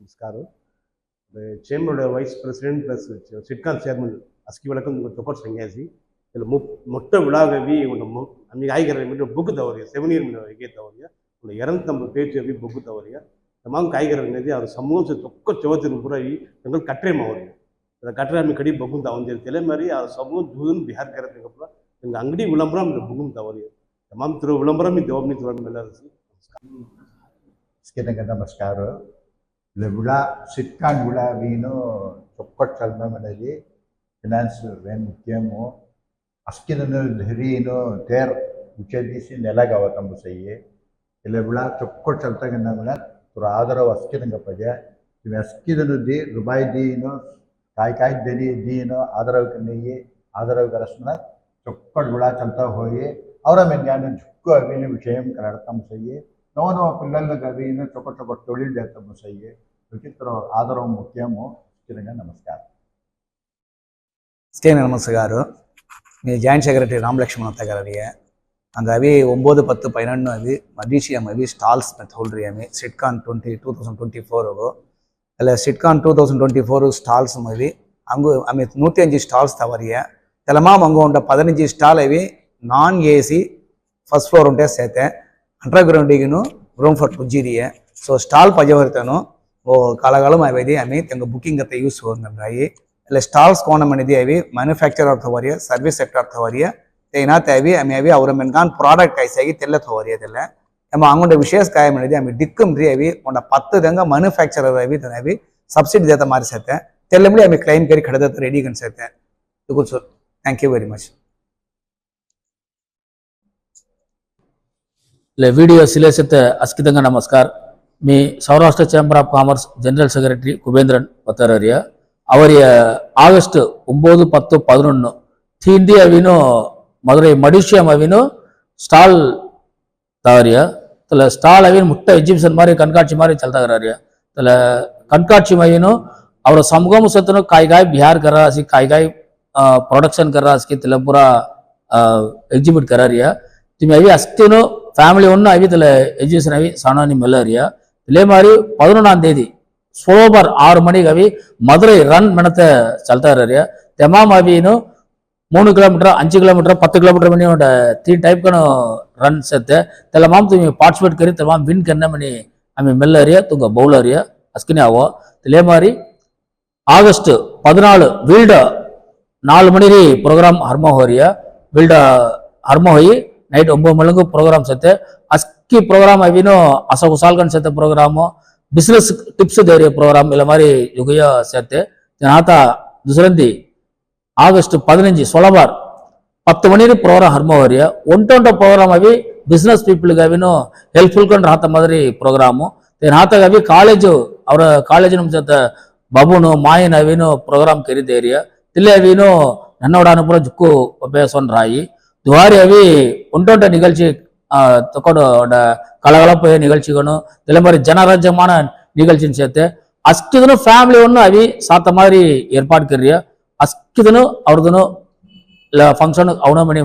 ನಮಸ್ಕಾರ chamber wise president plus ಸಿಟ್ಕಾನ್ chairman ಅಸ್ಕಿ ವಳಕಂ ತೊಕೊಟ್ ಸಂಗ್ಯಾಸಿ ಇಲ್ಲ ಮು ಮೊಟ್ಟ ವಿಳಾಗವಿ ಒಂದು ಮು ನಮಗೆ ಆಯ್ಕೆ ಮಿಟ್ಟು ಬುಕ್ ತವರಿಯ ಸೆವೆನಿಯರ್ ಹೇಗೆ ತವರಿಯ ಒಂದು இரநூத்தம்பது பேஜ் அவி புக்கு தவறிய தமாம் காய்கறி நதி அவர் சமூகம் சே தொக்க ಚೋತಿನ ಪೂರ ಈ ತಂಗಳು ಕಟ್ರೆ ಮಾವರಿ ಅದ ಕಟ್ರೆ ಆಮೇಲೆ ಕಡಿ ಬಗುನ್ ತಾವಂದಿರ ತಲೆ ಮರಿ ಆ ಸಮೂಹ ದೂದನ್ ಬಿಹಾರ್ ಕರತ್ತೆ ಪೂರ ತಂಗ ಅಂಗಡಿ ವಿಳಂಬರ ಅಂದ್ರೆ ಬಗುನ್ ತವರಿ ತಮಾಮ್ ತಿರು ವಿಳಂಬರ ಮಿ ದೇವಬ್ನಿ ತಿರು ಮೆಲ್ಲ Sekian namaskar. ಇಲ್ಲ, ಹುಳ, ಸಿಟ್ಕಾಂಡ್ ಹುಳ, ಮೀನು ಚೊಕ್ಕಟ್ಟು ಕಲ್ಮೆ ಮನೆಯಲ್ಲಿ ಫಿನಾನ್ಸ್ ವೆನ್ ಕೇಮು ಅಸ್ಕಿನನ್ನು ಧರೀನು ತೇರ್, ಉಚ್ಚದಿಸಿ ನೆಲಗ ಅವತಂಬು ಸಯ್ಯಿ ಇಲ್ಲ, ಹುಳ ಚೊಕ್ಕಟ್ಟು ಚಲ್ತಾಗಿನ ಹುಳ ತುರ ಆದರ ಅಸ್ಕಿನಂಗಪ್ಪಗೆ ಇವು ಅಸ್ಕಿದನು ದಿ, ರುಬಾಯಿ ದೀನು ಕಾಯಿ ಕಾಯಿ ದನಿ ದೀನು ಆದರವಕ್ಕೆ ನೆಯ್ಯಿ ಆದರವಕ್ಕೆ ರಸ್ನ ಚೊಕ್ಕಟ್ಟು ಹುಳ ಚಲ್ತಾ ಹೋಗಿ ಅವರ ಮೆನ್ಗಾನು ಚುಕ್ಕು ಅವಿನ ವಿಷಯ ಕನ್ನಡ ತಂಬು ಸಯ್ಯಿ నవనవ పిల్లలకు అది ఒక ఒక తొలి చేస్తాము సయ్యి విచిత్రం ఆదరం ముఖ్యము చిన్నగా నమస్కారం ஸ்கே நிர்மல்ஸ் காரு நீ ஜாயின்ட் செக்ரட்டரி ராமலக்ஷ்மண் அத்தகரடிய அந்த அவி ஒம்பது பத்து பதினொன்று அவி மதீஷி அம்மவி ஸ்டால்ஸ் மெத் ஹோல்ரி அமி டுவெண்ட்டி டூ தௌசண்ட் டுவெண்ட்டி ஃபோருக்கு இல்லை சிட்கான் two thousand twenty four stalls மவி அங்கு அமை நூற்றி அஞ்சு ஸ்டால்ஸ் தவறிய. తెలమాం అంగ உண்ட பதினஞ்சு ஸ்டால் அவி நான் ஏசி ஃபஸ்ட் ஃப்ளோர் உண்டே சேர்த்தேன். Under ಗ್ರೌಂಡಿಗೂ room for ಕುಜ್ಜಿರಿಯ so stall ಪಜವರ್ತನು ಓ ಕಾಲಗಾಲಂ ಅವೇದಿ ಆಮಿ ತೆಂಗ ಬುಕಿಂಗ್ ಅತ್ತ ಯೂಸ್ ಹೋಗ್ನಂದ್ರಾಯಿ ಇಲ್ಲ ಸ್ಟಾಲ್ಸ್ ಕೋಣ ಮನಿದಿ ಅವಿ ಮ್ಯಾನುಫ್ಯಾಕ್ಚರ್ ಥವರಿಯ ಸರ್ವಿಸ್ ಸೆಕ್ಟರ್ ಥವರಿಯ ತೇನಾ ತೇವಿ ಆಮಿ ಅವಿ ಅವ್ರ ಮೆನ್ಗಾನ್ ಪ್ರಾಡಕ್ಟ್ ಕೈಸಾಗಿ ತೆಲ್ಲ ಥವರಿಯ ತೆಲ್ಲ ಎಮ್ಮ ಅಂಗೊಂಡ ವಿಶೇಷ ಕಾಯ ಮಾಡಿದಿ ಆಮಿ ಡಿಕ್ಕಂ ರೀ ಅವಿ ಒಂಡ ಪತ್ತು ದಂಗ ಮ್ಯಾನುಫ್ಯಾಕ್ಚರರ್ ಅವಿ ತನ ಅವಿ ಸಬ್ಸಿಡಿ ದೇತ ಮಾರಿಸತ್ತೆ ತೆಲ್ಲಂಬಳಿ ಆಮಿ ಕ್ಲೈಮ್ ಕರಿ ಖಡದತ್ತ ready ಕನ್ಸತ್ತೆ ತುಗುಲ್ sir thank you very much video शिलेसत अस्कितंगा नमस्कार मी Saurashtra chamber of commerce general secretary Kubendran ಪತ್ತರರಿಯ ಅವರಿಯ ಆಗಸ್ಟ್ ಒಂಬತ್ತು ಪತ್ತು ಪದಿನೊಂದು ಥೀಂದಿ ಅವಿನು ಮದುರೈ ಮಡಿಷಿಯಂ ಅವಿನು ಸ್ಟಾಲ್ ತವರಿಯ ತಲೆ ಸ್ಟಾಲ್ ಅವಿನ ಮುಟ್ಟ ಎಕ್ಸಿಬಿಷನ್ ಮಾರಿ ಕಣ್ಕಾಕ್ಷಿ ಮಾರಿ ಚಲ್ತಾಗರಿಯ ತಲೆ ಕಣ್ಕಾಕ್ಷಿ ಅವಿನು ಅವರ ಸಮಗಮ ಸತ್ತನು ಕಾಯ್ಗಾಯ್ ಬಿಹಾರ್ ಕರ ಅಸಿ ಕಾಯ್ಗಾಯ್ ಪ್ರೊಡಕ್ಷನ್ ಕರ ಅಸ್ಕಿ ತಲೆ ಪೂರ ಎಕ್ಸಿಬಿಟ್ ಕರಾರಿಯ ತಿಮ್ಮಿ ಅವಿ ಅಸ್ತಿನೂ ஃபேமிலி ஒன்று அவியத்தில் எஜுகேஷன் அவி சனானி மெல்லாரியா இதே மாதிரி பதினொன்றாம் தேதி சோபர் ஆறு மணி கவி மதுரை ரன் மெனத்த சல்தாரியா தெமாம் அவின்னு மூணு கிலோமீட்டர் அஞ்சு கிலோமீட்டர் பத்து கிலோமீட்டர் மணியோட த்ரீ ತ್ರೀ ரன் சேர்த்து ರನ್ ಸತ್ತೆ ತಲೆ ಮಾಮ್ ತುಮಿ ಪಾರ್ಟಿಸಿಪೇಟ್ ಕರಿ ತಲೆ ಮಾಮ್ ವಿನ್ ಕನ್ನ ಮನಿ ಆಮೇಲೆ ಮೆಲ್ಲರಿಯ ತುಂಗ ಬೌಲರಿಯ ಅಸ್ಕಿನಿ ಆವೋ ತಲೆ பதினாலு வீல்ட நாலு மணி ப்ரோக்ராம் ஹர்மஹோரிய வீல்ட ஹர்மஹோயி ನೈಟ್ ಒಂಬತ್ತು ಮಳಂಗು ಪ್ರೋಗ್ರಾಮ್ ಸತ್ತೆ ಅಸ್ಕಿ ಪ್ರೋಗ್ರಾಮ್ ಅವಿನೂ ಅಸ ಉಸಾಲ್ಗನ್ ಸತ್ತೆ ಪ್ರೋಗ್ರಾಮು ಬಿಸ್ನೆಸ್ ಟಿಪ್ಸ್ ದೇರಿಯ ಪ್ರೋಗ್ರಾಮ್ ಇಲ್ಲ ಮಾರಿ ಯುಗಯ ಸೇರ್ತೆ ಆತ ದುಸರಂದಿ ಆಗಸ್ಟ್ பதினஞ்சு ಸೊಳಬಾರ್ ಪತ್ತು ಮಣಿರಿ ಪ್ರೋಗ್ರಾಮ್ ಹರ್ಮ ಹೋರಿಯ ಒಂಟೊಂಟ ಪ್ರೋಗ್ರಾಮ್ ಅವಿ ಬಿಸ್ನೆಸ್ ಪೀಪಲ್ಗೆ ಅವಿನೂ ಹೆಲ್ಪ್ಫುಲ್ ಕಂಡು ಹಾತ ಮಾದರಿ ಪ್ರೋಗ್ರಾಮು ದೇನ್ ಹಾತಾಗ ಅವಿ ಕಾಲೇಜು ಅವರ ಕಾಲೇಜು ನಮ್ಮ ಜೊತೆ ಬಾಬುನು ಮಾಯನ್ ಅವಿನೂ ಪ್ರೋಗ್ರಾಮ್ ಕರಿದೇರಿಯ ತಿಲ್ಲೆ ಅವಿನೂ ನನ್ನೋಡ ಅನುಪುರ ಜುಕ್ಕು ಅಭ್ಯಾಸನ್ ರಾಯಿ துவாரியாவே ஒன்றோட்ட நிகழ்ச்சி தொக்கோட கலகலப்பு நிகழ்ச்சிகளும் இதே மாதிரி ஜனராஜ்யமான நிகழ்ச்சின்னு சேர்த்து ಅಷ್ಟು ஃபேமிலி ஒன்றும் அவி சாத்த மாதிரி ಮಾದರಿ ಏರ್ಪಾಡು ಕರ್ರಿ இல்லை ದಿನ ಅವ್ರದನ್ನು ಫಂಕ್ಷನ್ ಅವನ ಮನೆ